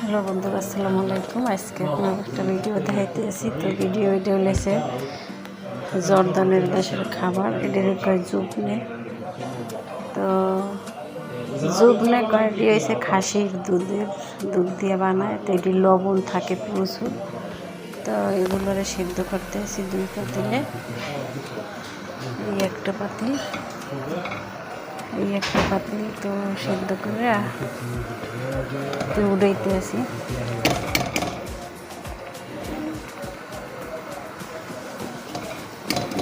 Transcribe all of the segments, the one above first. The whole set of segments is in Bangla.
হ্যালো বন্ধুরা, আসসালামু আলাইকুম। আজকে আপনার একটা ভিডিও দেখাইতে আসি তো ভিডিও এটা হলেছে জর্দানের দেশের খাবার। এটার কয় জুবনে তো জুবনে কয়টি হয়েছে খাসির দুধের দুধ দিয়ে বানায়। তো এটি লবণ থাকে প্রচুর। তো এগুলোরে সিদ্ধ করতে আসি দুই পাতিলে। এই একটা পাতিল এই একটা পাতিল তো সিদ্ধ করে তো উড়াইতে আসি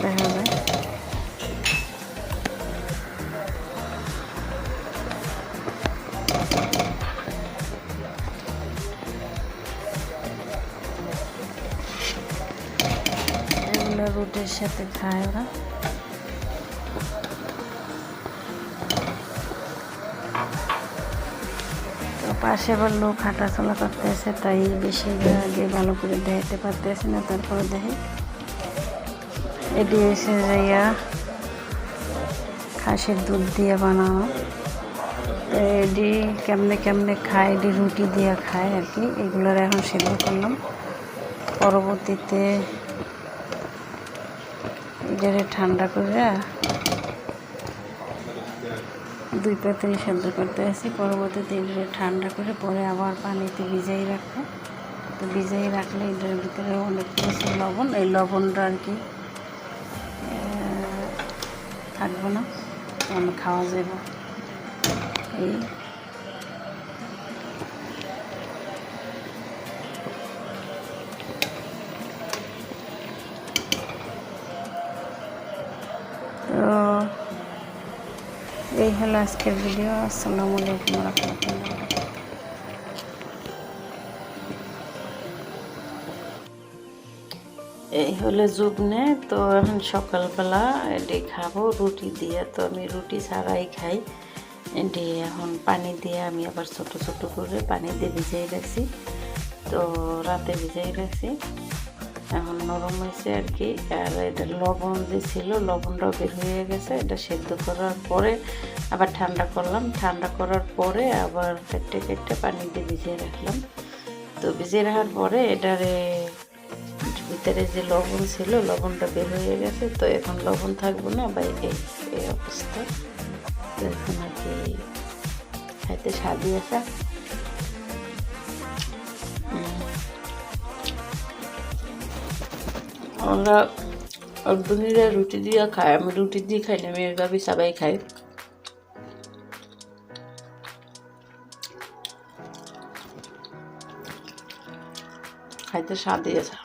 দেখা রুটির সাথে খায় ওরা। পাশে আবার লোক হাঁটাচলা করতেছে, তাই বেশি আগে ভালো করে দেখাতে পারতেছে না, তারপরে দেখে। এটি এসে যাইয়া খাসির দুধ দিয়ে বানানো। এটি কেমনে কেমনে খায় এটি রুটি দিয়ে খায় আর কি, এগুলোর এখন সিদ্ধ করলাম। পরবর্তীতে এটারে ঠান্ডা করে দুই পাতিল সেদ্ধ করতে আসি। পরবর্তীতে এগুলো ঠান্ডা করে পরে আবার পানিতে ভিজাই রাখব। তো ভিজাই রাখলে এটার ভিতরে অনেক প্রচুর লবণ, এই লবণটা আর কি থাকব না তখন খাওয়া যাবে। এই এই হলো আজকের ভিডিও আসসালামু আলাইকুম রহমতুল্লাহ এই হলো জুগনে তো এখন সকালবেলা এটি খাব রুটি দিয়ে তো আমি রুটি ছাড়াই খাই এটি এখন পানি দিয়ে আমি আবার ছোট ছোট করে পানি দিয়ে ভিজিয়ে রাখছি তো রাতে ভিজিয়ে রাখছি এখন নরম হয়েছে আর কি। আর এটা লবণ যে ছিল, লবণটাও বের হয়ে গেছে। এটা সেদ্ধ করার পরে আবার ঠান্ডা করলাম। ঠান্ডা করার পরে আবার কেটে কেটে পানি দিয়ে ভিজিয়ে রাখলাম। তো ভিজিয়ে রাখার পরে এটারে ভিতরে যে লবণ ছিল, লবণটা বের হয়ে গেছে। তো এখন লবণ থাকব না বা এই অবস্থা। তো এখন আর কি খাইতে স্বাদই আমরা অর্ধনীরা রুটি দিয়ে খাই, আমি রুটি দিয়ে খাই না, আমি ভাবি সবাই খাই। খাইতে স্বাদই আছে